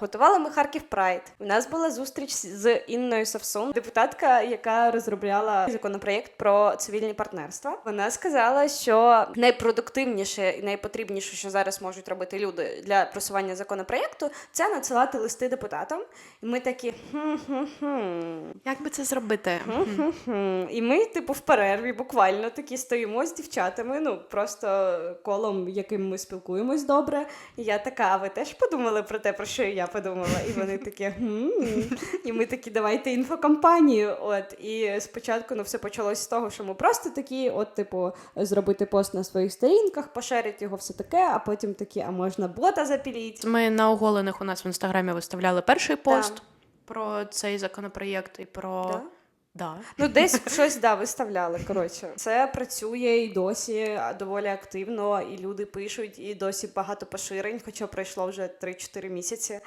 Готували ми Харків Прайд. У нас була зустріч з Інною Савсун, депутатка, яка розробляла законопроєкт про цивільні партнерства. Вона сказала, що найпродуктивніше і найпотрібніше, що зараз можуть робити люди для просування законопроєкту, це надсилати листи депутатам. І ми такі хм-хм-хм. Як би це зробити? Мгм. І ми, типу, в перерві буквально такі стоїмо з дівчатами, ну просто колом, яким ми спілкуємось добре. І я така, а ви теж подумали про те, про що і я подумала? І вони такі, і ми такі, давайте інфокампанію. От і спочатку ну все почалось з того, що ми просто такі, от, типу, зробити пост на своїх сторінках, поширити його, все таке, а потім такі, а можна бота запіліть. Ми на оголених у нас в інстаграмі виставляли перший пост про цей законопроєкт і про. Да? Да. Ну, десь щось да, виставляли. Коротше, це працює і досі доволі активно, і люди пишуть, і досі багато поширень, хоча пройшло вже 3-4 місяці.